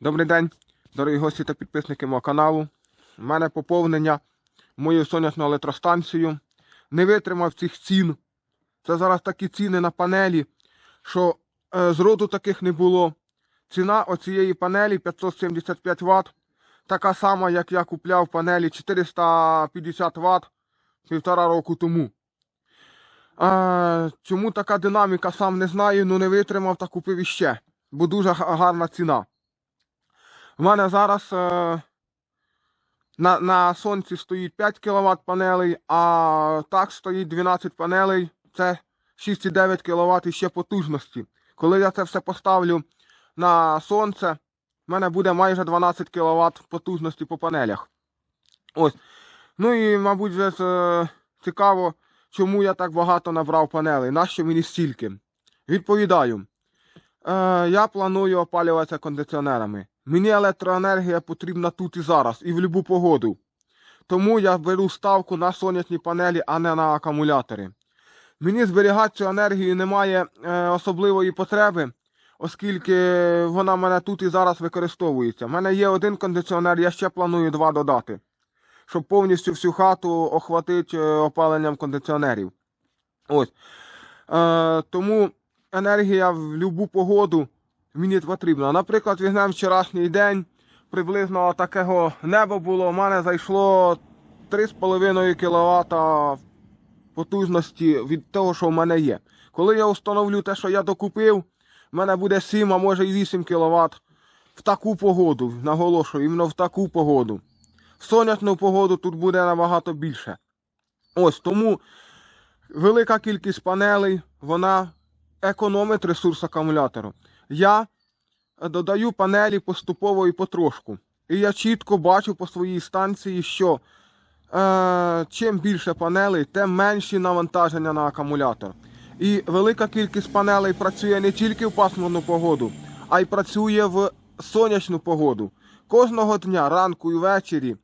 Добрий день, дорогі гості та підписники мого каналу. У мене поповнення мою сонячну електростанцію. Не витримав цих цін. Це зараз такі ціни на панелі, що е, зроду таких не було. Ціна оцієї панелі 575 Вт. Така сама, як я купляв панелі 450 Вт півтора року тому. А, чому така динаміка, сам не знаю, ну не витримав та купив іще, бо дуже гарна ціна. У мене зараз е, на, на сонці стоїть 5 кВт панелей, а так стоїть 12 панелей. Це 6,9 кВт іще потужності. Коли я це все поставлю на сонце, в мене буде майже 12 кВт потужності по панелях. Ось. Ну і, мабуть, вже е, цікаво, чому я так багато набрав панелей. Нащо мені стільки? Відповідаю. Е, я планую опалюватися кондиціонерами. Мені електроенергія потрібна тут і зараз, і в будь-яку погоду. Тому я беру ставку на сонячні панелі, а не на акумулятори. Мені зберігати цю енергію немає е, особливої потреби, оскільки вона в мене тут і зараз використовується. У мене є один кондиціонер, я ще планую два додати, щоб повністю всю хату охватити е, опаленням кондиціонерів. Ось. Е, тому енергія в будь-яку погоду мені потрібна. Наприклад, візьмемо вчорашній день, приблизно такого небо було, у мене зайшло 3,5 кВт потужності від того, що в мене є. Коли я встановлю те, що я докупив, в мене буде 7, а може і 8 кВт в таку погоду, наголошую, іменно в таку погоду. В сонячну погоду тут буде набагато більше. Ось тому велика кількість панелей, вона економить ресурс акумулятору. Я додаю панелі поступово і потрошку. І я чітко бачу по своїй станції, що е, чим більше панелей, тим менші навантаження на акумулятор. І велика кількість панелей працює не тільки в пасмурну погоду, а й працює в сонячну погоду. Кожного дня, ранку і ввечері,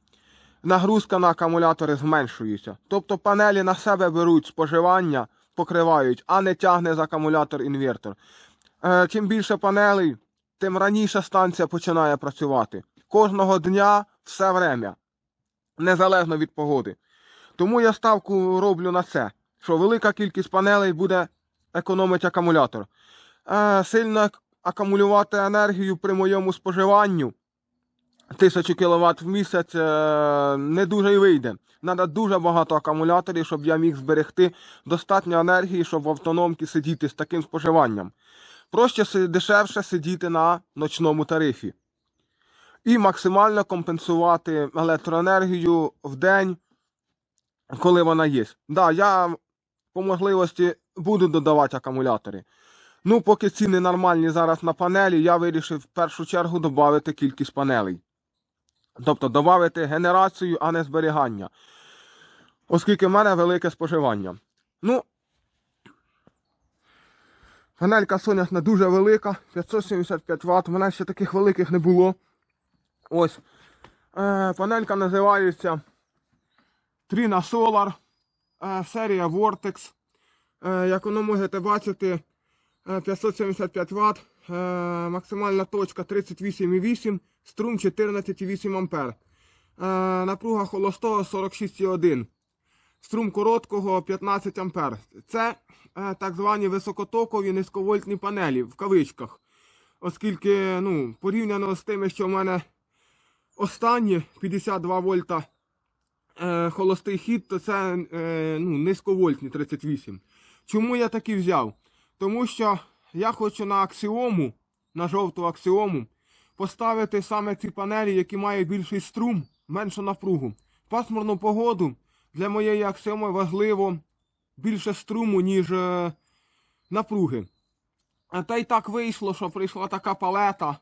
нагрузка на акумулятори зменшується. Тобто панелі на себе беруть споживання, покривають, а не тягне з акумулятор інвертор. Е, чим більше панелей, тим раніше станція починає працювати. Кожного дня все время, незалежно від погоди. Тому я ставку роблю на це, що велика кількість панелей буде економити акумулятор. Е, сильно акумулювати енергію при моєму споживанню 1000 кВт в місяць е, не дуже й вийде. Треба дуже багато акумуляторів, щоб я міг зберегти достатньо енергії, щоб в автономці сидіти з таким споживанням. Проще дешевше сидіти на ночному тарифі. І максимально компенсувати електроенергію в день, коли вона є. Да, я по можливості буду додавати акумулятори. Ну, поки ціни нормальні зараз на панелі, я вирішив в першу чергу додати кількість панелей. Тобто додати генерацію, а не зберігання. Оскільки в мене велике споживання. Ну, панелька сонячна дуже велика, 575 Вт. У мене ще таких великих не було. Ось. Е, панелька називається Trina Solar. Е, серія Vortex. Е, як воно можете бачити, е, 575 Вт, е, максимальна точка 38,8, струм 14,8 А. Е, напруга холостого 46,1. Струм короткого 15 А. Це е, так звані високотокові низьковольтні панелі в кавичках. Оскільки ну, порівняно з тими, що в мене останні 52 вольта е, холостий хід, то це е, ну, низьковольтні 38. Чому я такі взяв? Тому що я хочу на аксіому, на жовту аксіому, поставити саме ці панелі, які мають більший струм, меншу напругу. В пасмурну погоду для моєї аксіоми важливо більше струму, ніж е, напруги. Та й так вийшло, що прийшла така палета.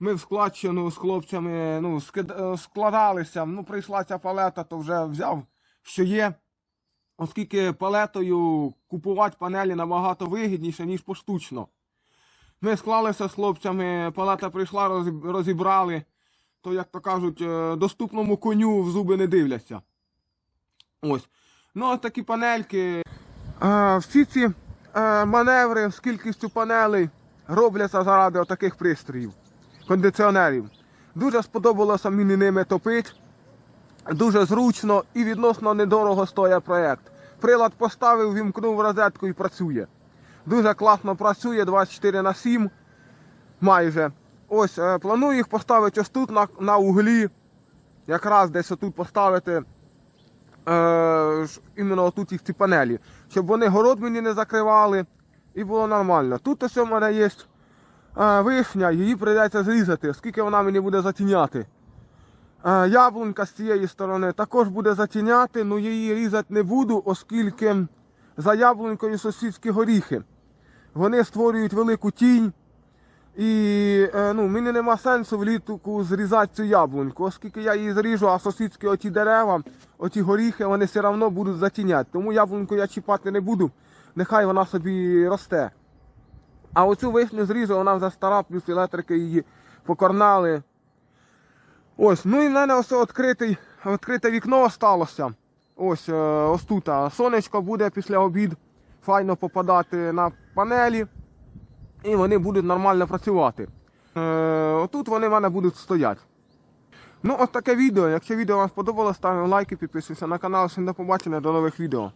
Ми в складчину з хлопцями ну, е, складалися. Ну, прийшла ця палета, то вже взяв, що є. Оскільки палетою купувати панелі набагато вигідніше, ніж поштучно. Ми склалися з хлопцями, палета прийшла, розібрали, то, як то кажуть, е, доступному коню в зуби не дивляться. Ось. Ну, ось такі панельки. А, всі ці е, маневри з кількістю панелей робляться заради таких пристроїв. кондиціонерів. Дуже сподобалося мені ними топити. Дуже зручно і відносно недорого стоїть проєкт. Прилад поставив, вімкнув розетку і працює. Дуже класно працює 24 на 7 майже. Ось е, планую їх поставити ось тут на, на углі. Якраз десь отут поставити е, іменно отут їх ці панелі, щоб вони город мені не закривали і було нормально. Тут ось у мене є е, вишня, її прийдеться зрізати, оскільки вона мені буде затіняти. Е, Яблунька з цієї сторони також буде затіняти, але її різати не буду, оскільки за яблунькою сусідські горіхи. Вони створюють велику тінь. І е, ну, мені нема сенсу влітку зрізати цю яблуньку, оскільки я її зріжу, а сусідські оті дерева, оті горіхи, вони все одно будуть затіняти. Тому яблуньку я чіпати не буду, нехай вона собі росте. А оцю вишню зріжу, вона вже стара, плюс електрики її покорнали. Ось, ну і в мене ось відкритий, відкрите вікно сталося. Ось, е, ось тут. Сонечко буде після обід файно попадати на панелі і вони будуть нормально працювати. Е, отут вони в мене будуть стояти. Ну, ось таке відео. Якщо відео вам сподобалось, ставимо лайки, підписуйтесь на канал. Всім до побачення, до нових відео.